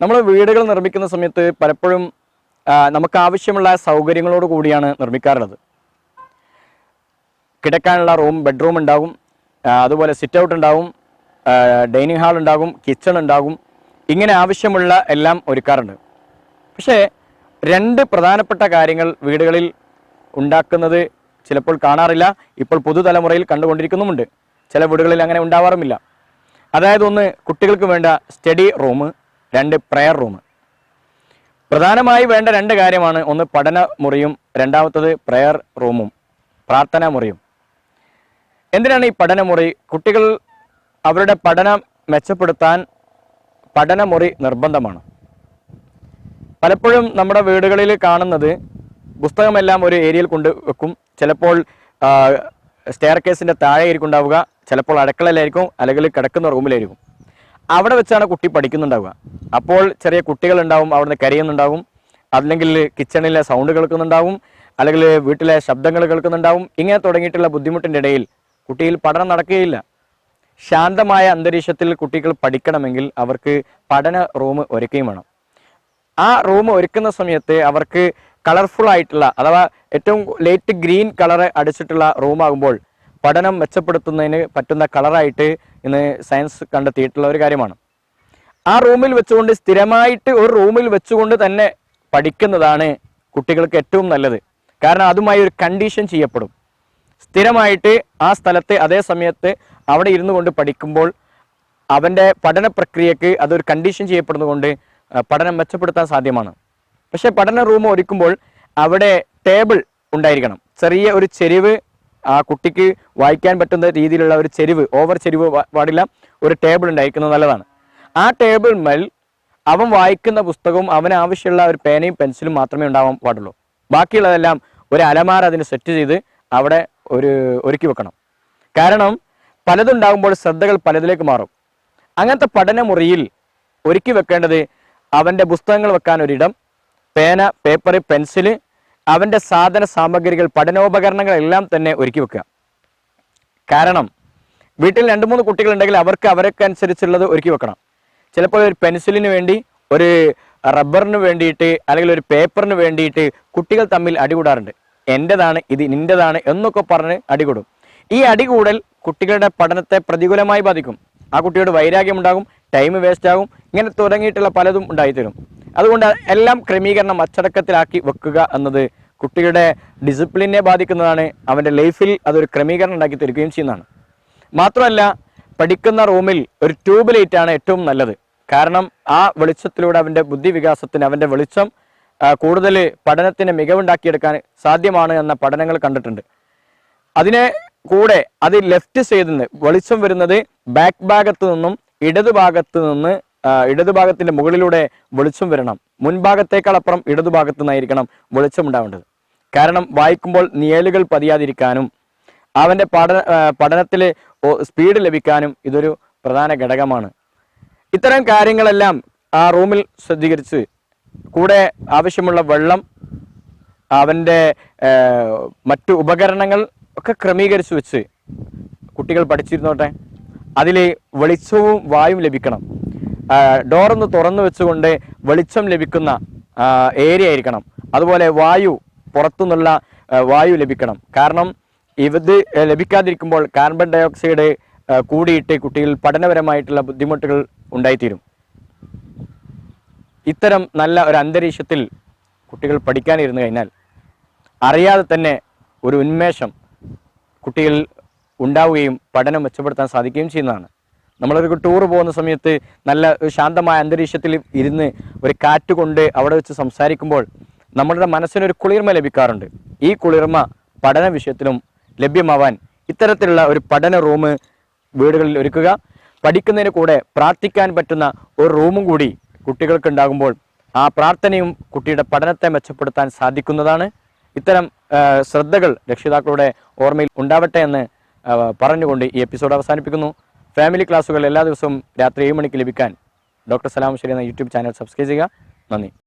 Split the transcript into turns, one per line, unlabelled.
നമ്മൾ വീടുകൾ നിർമ്മിക്കുന്ന സമയത്ത് പലപ്പോഴും നമുക്ക് ആവശ്യമുള്ള സൗകര്യങ്ങളോട് കൂടിയാണ് നിർമ്മിക്കാറുള്ളത്. കിടക്കാനുള്ള റൂം ബെഡ്റൂം ഉണ്ടാകും അതുപോലെ സിറ്റ് ഔട്ട് ഉണ്ടാകും ഡൈനിങ് ഹാൾ ഉണ്ടാകും കിച്ചൺ ഉണ്ടാകും ഇങ്ങനെ ആവശ്യമുള്ള എല്ലാം ഒരുക്കാറുണ്ട്. പക്ഷേ രണ്ട് പ്രധാനപ്പെട്ട കാര്യങ്ങൾ വീടുകളിൽ ഉണ്ടാക്കുന്നത് ചിലപ്പോൾ കാണാറില്ല ഇപ്പോൾ പുതുതലമുറയിൽ കണ്ടുകൊണ്ടിരിക്കുന്നുമുണ്ട്. ചില വീടുകളിൽ അങ്ങനെ ഉണ്ടാവാറുമില്ല. അതായത് ഒന്ന് കുട്ടികൾക്ക് വേണ്ട സ്റ്റഡി റൂം രണ്ട് പ്രെയർ റൂം പ്രധാനമായി വേണ്ട രണ്ട് കാര്യമാണ്. ഒന്ന് പഠന മുറിയും രണ്ടാമത്തത് പ്രെയർ റൂമും പ്രാർത്ഥനാ മുറിയും. എന്തിനാണ് ഈ പഠനമുറി കുട്ടികൾ അവരുടെ പഠനം മെച്ചപ്പെടുത്താൻ പഠനമുറി നിർബന്ധമാണ്. പലപ്പോഴും നമ്മുടെ വീടുകളിൽ കാണുന്നത് പുസ്തകമെല്ലാം ഒരു ഏരിയയിൽ കൊണ്ട് വെക്കും. ചിലപ്പോൾ സ്റ്റെയർ കേസിന്റെ താഴെ ആയിരിക്കും ഉണ്ടാവുക ചിലപ്പോൾ അടുക്കളയിലായിരിക്കും അല്ലെങ്കിൽ കിടക്കുന്ന റൂമിലായിരിക്കും അവിടെ വെച്ചാണ് കുട്ടി പഠിക്കുന്നുണ്ടാവുക. അപ്പോൾ ചെറിയ കുട്ടികളുണ്ടാവും അവിടുന്ന് കരയുന്നുണ്ടാവും അല്ലെങ്കിൽ കിച്ചണിലെ സൗണ്ട് കേൾക്കുന്നുണ്ടാവും അല്ലെങ്കിൽ വീട്ടിലെ ശബ്ദങ്ങൾ കേൾക്കുന്നുണ്ടാവും. ഇങ്ങനെ തുടങ്ങിയിട്ടുള്ള ബുദ്ധിമുട്ടിന്റെ ഇടയിൽ കുട്ടിയിൽ പഠനം നടക്കുകയില്ല. ശാന്തമായ അന്തരീക്ഷത്തിൽ കുട്ടികൾ പഠിക്കണമെങ്കിൽ അവർക്ക് പഠന റൂം ഒരുക്കുകയും വേണം. ആ റൂം ഒരുക്കുന്ന സമയത്ത് അവർക്ക് കളർഫുൾ ആയിട്ടുള്ള അഥവാ ഏറ്റവും ലൈറ്റ് ഗ്രീൻ കളർ അടിച്ചിട്ടുള്ള റൂമാകുമ്പോൾ പഠനം മെച്ചപ്പെടുത്തുന്നതിന് പറ്റുന്ന കളറായിട്ട് ഇന്ന് സയൻസ് കണ്ടെത്തിയിട്ടുള്ള ഒരു കാര്യമാണ്. ആ റൂമിൽ വെച്ചുകൊണ്ട് സ്ഥിരമായിട്ട് ഒരു റൂമിൽ വെച്ചുകൊണ്ട് തന്നെ പഠിക്കുന്നതാണ് കുട്ടികൾക്ക് ഏറ്റവും നല്ലത്. കാരണം അതുമായി ഒരു കണ്ടീഷൻ ചെയ്യപ്പെടും. സ്ഥിരമായിട്ട് ആ സ്ഥലത്ത് അതേ സമയത്ത് അവിടെ ഇരുന്നു കൊണ്ട് പഠിക്കുമ്പോൾ അവന്റെ പഠന പ്രക്രിയക്ക് അതൊരു കണ്ടീഷൻ ചെയ്യപ്പെടുന്നതുകൊണ്ട് പഠനം മെച്ചപ്പെടുത്താൻ സാധ്യമാണ്. പക്ഷേ പഠന റൂം ഒരുക്കുമ്പോൾ അവിടെ ടേബിൾ ഉണ്ടായിരിക്കണം. ചെറിയ ഒരു ചെരിവ് ആ കുട്ടിക്ക് വായിക്കാൻ പറ്റുന്ന രീതിയിലുള്ള ഒരു ചെരിവ് ഓവർ ചെരിവ് പാടില്ല. ഒരു ടേബിൾ ഉണ്ടായിരിക്കുന്നത് നല്ലതാണ്. ആ ടേബിൾ മേൽ അവൻ വായിക്കുന്ന പുസ്തകവും അവന് ആവശ്യമുള്ള ഒരു പേനയും പെൻസിലും മാത്രമേ ഉണ്ടാവാൻ പാടുള്ളൂ. ബാക്കിയുള്ളതെല്ലാം ഒരു അലമാര അതിന് സെറ്റ് ചെയ്ത് അവിടെ ഒരു ഒരുക്കി വെക്കണം. കാരണം പലതുണ്ടാകുമ്പോൾ ശ്രദ്ധകൾ പലതിലേക്ക് മാറും. അങ്ങനത്തെ പഠനമുറിയിൽ ഒരുക്കി വെക്കേണ്ടത് അവന്റെ പുസ്തകങ്ങൾ വെക്കാൻ ഒരിടം പേന പേപ്പർ പെൻസിൽ അവന്റെ സാധന സാമഗ്രികൾ പഠനോപകരണങ്ങളെല്ലാം തന്നെ ഒരുക്കി വെക്കുക. കാരണം വീട്ടിൽ രണ്ട് മൂന്ന് കുട്ടികളുണ്ടെങ്കിൽ അവർക്ക് അവരൊക്കെ അനുസരിച്ചുള്ളത് ഒരുക്കി വെക്കണം. ചിലപ്പോൾ ഒരു പെൻസിലിന് വേണ്ടി ഒരു റബ്ബറിന് വേണ്ടിയിട്ട് അല്ലെങ്കിൽ ഒരു പേപ്പറിന് വേണ്ടിയിട്ട് കുട്ടികൾ തമ്മിൽ അടികൂടാറുണ്ട്. എന്റെതാണ് ഇത് നിന്റെതാണ് എന്നൊക്കെ പറഞ്ഞ് അടികൂടും. ഈ അടികൂടൽ കുട്ടികളുടെ പഠനത്തെ പ്രതികൂലമായി ബാധിക്കും. ആ കുട്ടിയോട് വൈരാഗ്യം ഉണ്ടാകും ടൈം വേസ്റ്റ് ആകും ഇങ്ങനെ തുടങ്ങിയിട്ടുള്ള പലതും ഉണ്ടായിത്തരും. അതുകൊണ്ട് എല്ലാം ക്രമീകരണം അച്ചടക്കത്തിലാക്കി വെക്കുക എന്നത് കുട്ടിയുടെ ഡിസിപ്ലിനെ ബാധിക്കുന്നതാണ്. അവന്റെ ലൈഫിൽ അതൊരു ക്രമീകരണം ഉണ്ടാക്കി തരികയും ചെയ്യുന്നതാണ്. മാത്രമല്ല പഠിക്കുന്ന റൂമിൽ ഒരു ട്യൂബ് ലൈറ്റാണ് ഏറ്റവും നല്ലത്. കാരണം ആ വെളിച്ചത്തിലൂടെ അവന്റെ ബുദ്ധി വികാസത്തിന് അവന്റെ വെളിച്ചം കൂടുതൽ പഠനത്തിന് മികവുണ്ടാക്കിയെടുക്കാൻ സാധ്യമാണ് എന്ന പഠനങ്ങൾ കണ്ടിട്ടുണ്ട്. അതിനെ കൂടെ അത് ലെഫ്റ്റ് സൈഡിൽ നിന്ന് വെളിച്ചം വരുന്നത് ബാക്ക് ഭാഗത്ത് നിന്നും ഇടതു ഭാഗത്ത് നിന്ന് ആ, ഇടത് ഭാഗത്തിന്റെ മുകളിലൂടെ വെളിച്ചം വരണം. മുൻഭാഗത്തേക്കാൾ അപ്പുറം ഇടതു നിന്നായിരിക്കണം വെളിച്ചം ഉണ്ടാവേണ്ടത്. കാരണം വായിക്കുമ്പോൾ നിയലുകൾ പതിയാതിരിക്കാനും അവന്റെ പഠന പഠനത്തിൽ സ്പീഡ് ലഭിക്കാനും ഇതൊരു പ്രധാന ഘടകമാണ്. ഇത്തരം കാര്യങ്ങളെല്ലാം ആ റൂമിൽ ശ്രദ്ധീകരിച്ച് കൂടെ ആവശ്യമുള്ള വെള്ളം അവന്റെ മറ്റു ഉപകരണങ്ങൾ ഒക്കെ ക്രമീകരിച്ചു വെച്ച് കുട്ടികൾ പഠിച്ചിരുന്നോട്ടെ അതിൽ വെളിച്ചവും വായും ലഭിക്കണം. ഡോറൊന്ന് തുറന്നു വെച്ചുകൊണ്ട് വെളിച്ചം ലഭിക്കുന്ന ഏരിയ ആയിരിക്കണം. അതുപോലെ വായു പുറത്തുനിന്നുള്ള വായു ലഭിക്കണം. കാരണം ഇത് ലഭിക്കാതിരിക്കുമ്പോൾ കാർബൺ ഡയോക്സൈഡ് കൂടിയിട്ട് കുട്ടികൾ പഠനപരമായിട്ടുള്ള ബുദ്ധിമുട്ടുകൾ ഉണ്ടായിത്തീരും. ഇത്തരം നല്ല ഒരു അന്തരീക്ഷത്തിൽ കുട്ടികൾ പഠിക്കാനിരുന്നു കഴിഞ്ഞാൽ അറിയാതെ തന്നെ ഒരു ഉന്മേഷം കുട്ടികൾ ഉണ്ടാവുകയും പഠനം മെച്ചപ്പെടുത്താൻ സാധിക്കുകയും ചെയ്യുന്നതാണ്. നമ്മളൊരു ടൂർ പോകുന്ന സമയത്ത് നല്ല ശാന്തമായ അന്തരീക്ഷത്തിൽ ഇരുന്ന് ഒരു കാറ്റ് കൊണ്ട് അവിടെ വെച്ച് സംസാരിക്കുമ്പോൾ നമ്മളുടെ മനസ്സിനൊരു കുളിർമ ലഭിക്കാറുണ്ട്. ഈ കുളിർമ പഠന വിഷയത്തിലും ലഭ്യമാവാൻ ഇത്തരത്തിലുള്ള ഒരു പഠന റൂം വീടുകളിൽ ഒരുക്കുക. പഠിക്കുന്നതിന് കൂടെ പ്രാർത്ഥിക്കാൻ പറ്റുന്ന ഒരു റൂമും കൂടി കുട്ടികൾക്ക് ഉണ്ടാകുമ്പോൾ ആ പ്രാർത്ഥനയും കുട്ടിയുടെ പഠനത്തെ മെച്ചപ്പെടുത്താൻ സാധിക്കുന്നതാണ്. ഇത്തരം ശ്രദ്ധകൾ രക്ഷിതാക്കളുടെ ഓർമ്മയിൽ ഉണ്ടാവട്ടെ എന്ന് പറഞ്ഞുകൊണ്ട് ഈ എപ്പിസോഡ് അവസാനിപ്പിക്കുന്നു. ഫാമിലി ക്ലാസ്സുകൾ എല്ലാ ദിവസവും രാത്രി ഏഴ് മണിക്ക് ലഭിക്കാൻ ഡോക്ടർ സലാം ശരി എന്ന യൂട്യൂബ് ചാനൽ സബ്സ്ക്രൈബ് ചെയ്യുക. നന്ദി.